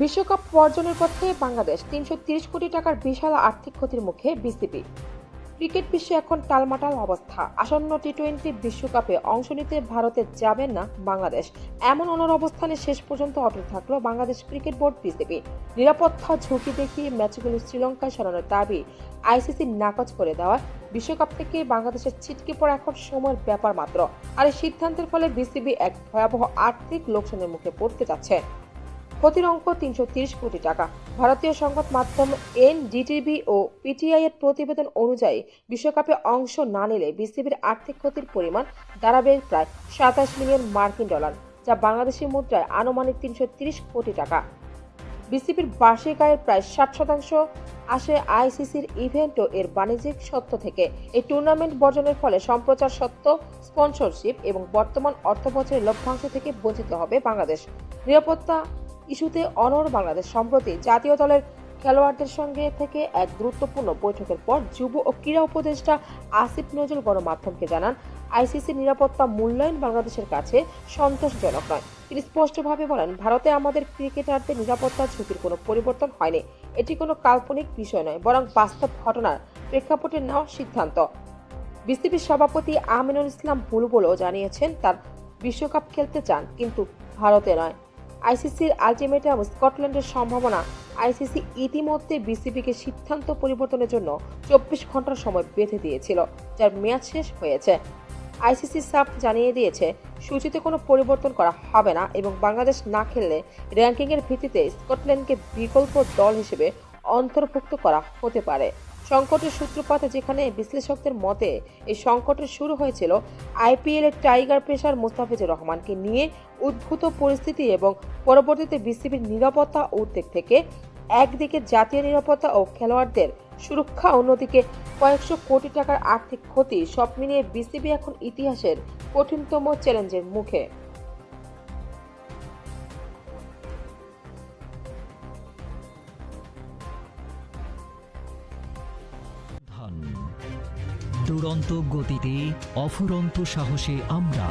বিশ্বকাপ অর্জনের পথে বাংলাদেশ তিনশো কোটি টাকার বিশাল আর্থিক ক্ষতির মুখে বিসিবি। ক্রিকেট বিশ্বে এখন টালমাটাল অবস্থা। আসন্ন টি টোয়েন্টি বিশ্বকাপে অংশ নিতে ভারতে যাবেন না বাংলাদেশ। এমন অনর অবস্থানে শেষ পর্যন্ত অটল থাকল বাংলাদেশ ক্রিকেট বোর্ড বিসিবি। নিরাপত্তা ঝুঁকি দেখিয়ে ম্যাচগুলো শ্রীলঙ্কায় সরানোর দাবি আইসিসি নাকচ করে দেওয়া বিশ্বকাপ থেকে বাংলাদেশের ছিটকে পড়া এখন সময়ের ব্যাপার মাত্র। আর এই সিদ্ধান্তের ফলে বিসিবি এক ভয়াবহ আর্থিক লোকসানের মুখে পড়তে যাচ্ছে। ক্ষতির অঙ্ক তিনশো কোটি টাকা। ভারতীয় সংবাদ মাধ্যম এনডিটিভি ও পিটিআই এর প্রতিবেদন অনুযায়ী বিশ্বকাপে অংশ না নিলে বিসিবির আর্থিক ক্ষতির পরিমাণ দাঁড়াবে প্রায় সাতাশ মিলিয়ন মার্কিন ডলার, যা বাংলাদেশি মুদ্রায় আনুমানিক তিনশো কোটি টাকা। বিসিবির বার্ষিক আয়ের প্রায় ষাট শতাংশ আসে আইসিসির ইভেন্ট ও এর বাণিজ্যিক সত্ত্ব থেকে। এই টুর্নামেন্ট বর্জনের ফলে সম্প্রচার সত্ত্ব, স্পন্সরশিপ এবং বর্তমান অর্থবছরের লভ্যাংশ থেকে বঞ্চিত হবে বাংলাদেশ। নিরাপত্তা ইস্যুতে অনর বাংলাদেশ সম্প্রতি জাতীয় দলের খেলোয়াড়দের সঙ্গে থেকে এক গুরুত্বপূর্ণ বৈঠকের পর যুব ও ক্রীড়া উপদেষ্টা আসিফ নজরুল গণমাধ্যমকে জানান, আইসিসি নিরাপত্তা মূল্যায়ন বাংলাদেশের কাছে সন্তোষজনক নয়। তিনি স্পষ্টভাবে বলেন, ভারতে আমাদের ক্রিকেটারদের নিরাপত্তা ঝুঁকির কোনো পরিবর্তন হয়নি। এটি কোনো কাল্পনিক বিষয় নয়, বরং বাস্তব ঘটনার প্রেক্ষাপটে নেওয়া সিদ্ধান্ত। বিসিবির সভাপতি আমিনুল ইসলাম বুলবুলও জানিয়েছেন, তার বিশ্বকাপ খেলতে চান, কিন্তু ভারতে নয়। আইসিসির আলটিমেটাম স্কটল্যান্ডের সম্ভাবনা। আইসিসি ইতিমধ্যে বিসিবিকে সিদ্ধান্ত পরিবর্তনের জন্য চব্বিশ ঘণ্টার সময় বেঁধে দিয়েছিল, যার মেয়াদ শেষ হয়েছে। আইসিসি সাফ জানিয়ে দিয়েছে, সূচিতে কোনো পরিবর্তন করা হবে না এবং বাংলাদেশ না খেললে র্যাঙ্কিংয়ের ভিত্তিতে স্কটল্যান্ডকে বিকল্প দল হিসেবে অন্তর্ভুক্ত করা হতে পারে। সংকটের সূত্রপাত যেখানে বিশ্লেষকদের মতে এই সংকটের শুরু হয়েছিল আইপিএল এর টাইগার পেসার মুস্তাফিজুর রহমানকে নিয়ে উদ্ভূত পরিস্থিতি এবং পরবর্তীতে বিসিবির নিরাপত্তা উদ্বেগ থেকে একদিকে জাতীয় নিরাপত্তা ও খেলোয়াড়দের সুরক্ষা, অন্যদিকে কয়েকশো কোটি টাকার আর্থিক ক্ষতি, সব মিলিয়ে বিসিবি এখন ইতিহাসের কঠিনতম চ্যালেঞ্জের মুখে। দুরন্ত গতিতে অফুরন্ত সাহসে আমরা